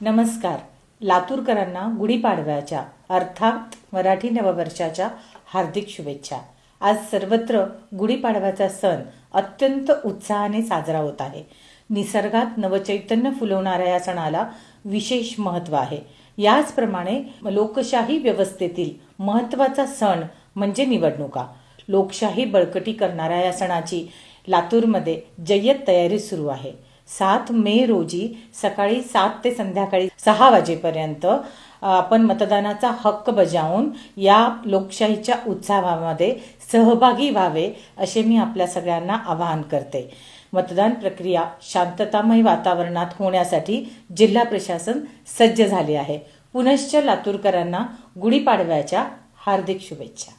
नमस्कार. लातूरकरांना गुढीपाडव्याच्या अर्थात मराठी नववर्षाच्या हार्दिक शुभेच्छा. आज सर्वत्र गुढीपाडव्याचा सण अत्यंत उत्साहाने साजरा होत आहे. निसर्गात नवचैतन्य फुलवणाऱ्या या सणाला विशेष महत्त्व आहे. याचप्रमाणे लोकशाही व्यवस्थेतील महत्त्वाचा सण म्हणजे निवडणुका. लोकशाही बळकटी करणाऱ्या या सणाची लातूरमध्ये जय्यत तयारी सुरू आहे. सात मे रोजी सकाळी सात ते संध्याकाळी सहा वाजेपर्यंत आपण मतदानाचा हक्क बजावून या लोकशाहीच्या उत्सवामध्ये सहभागी व्हावे असे मी आपल्या सगळ्यांना आवाहन करते. मतदान प्रक्रिया शांततामय वातावरणात होण्यासाठी जिल्हा प्रशासन सज्ज झाले आहे. पुनश्च लातूरकरांना गुढीपाडव्याच्या हार्दिक शुभेच्छा.